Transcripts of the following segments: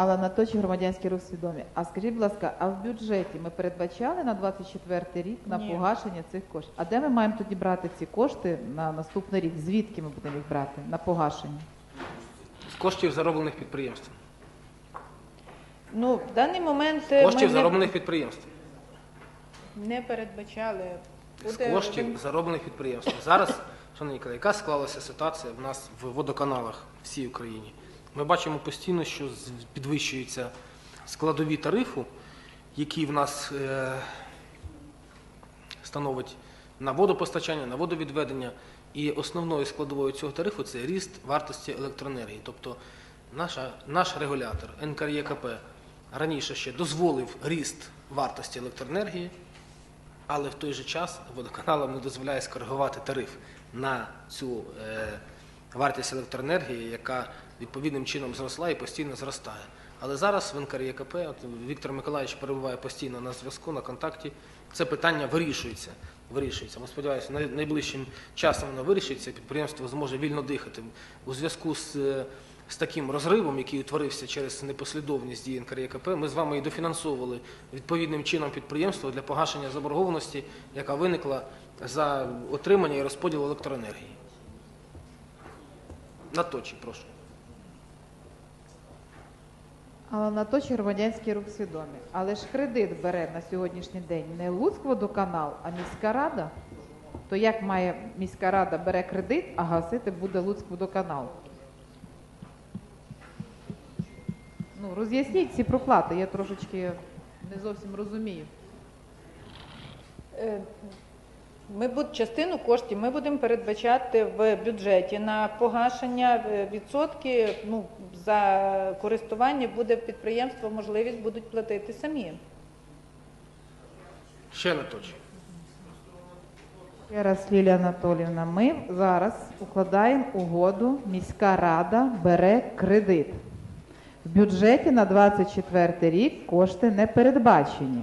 Але на точі громадянський рух свідомі. А скажіть, будь ласка, а в бюджеті ми передбачали на 24 рік на Ні. погашення цих коштів? А де ми маємо тоді брати ці кошти на наступний рік? Звідки ми будемо їх брати на погашення? З коштів зароблених підприємств. Ну, в даний момент З е, коштів ми зароблених підприємств. не, не передбачали. З Буде коштів зароблених підприємств. Зараз, шановні колеги, яка склалася ситуація в нас в водоканалах всій Україні? Ми бачимо постійно, що підвищуються складові тарифу, які в нас е, становить на водопостачання, на водовідведення. І основною складовою цього тарифу це ріст вартості електроенергії. Тобто наш регулятор НКРЄКП раніше ще дозволив ріст вартості електроенергії, але в той же час водоканалам не дозволяє скоригувати тариф на цю е, вартість електроенергії, яка відповідним чином зросла і постійно зростає. Але зараз в НКРЄКП, от Віктор Миколаївич перебуває постійно на зв'язку, на контакті. Це питання вирішується. Вирішується. Ми сподіваємося, найближчим часом воно вирішиться, підприємство зможе вільно дихати. У зв'язку з, е, з таким розривом, який утворився через непослідовність дії НКРЄКП, ми з вами і дофінансовували відповідним чином підприємство для погашення заборгованості, яка виникла за отримання і розподіл електроенергії. На точі, прошу. Але на точі громадянський рух свідомі. Але ж кредит бере на сьогоднішній день не Луцькводоканал, а міська рада. То як має міська рада бере кредит, а гасити буде Луцькводоканал? Ну, роз'ясніть ці проплати, я трошечки не зовсім розумію. Ми буд, частину коштів ми будемо передбачати в бюджеті на погашення е, відсотки. Ну, за користування буде підприємство можливість будуть платити самі. Ще на точі. Ще раз, Лілія Анатоліївна, ми зараз укладаємо угоду, міська рада бере кредит. В бюджеті на 24 рік кошти не передбачені.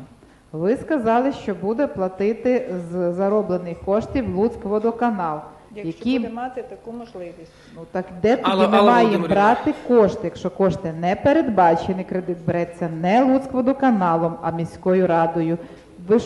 Ви сказали, що буде платити з зароблених коштів Луцькводоканал. Якщо Які буде мати таку можливість. ну так де тоді ми маємо брати кошти, якщо кошти не передбачені, кредит береться не Луцькводоканалом, а міською радою. Ви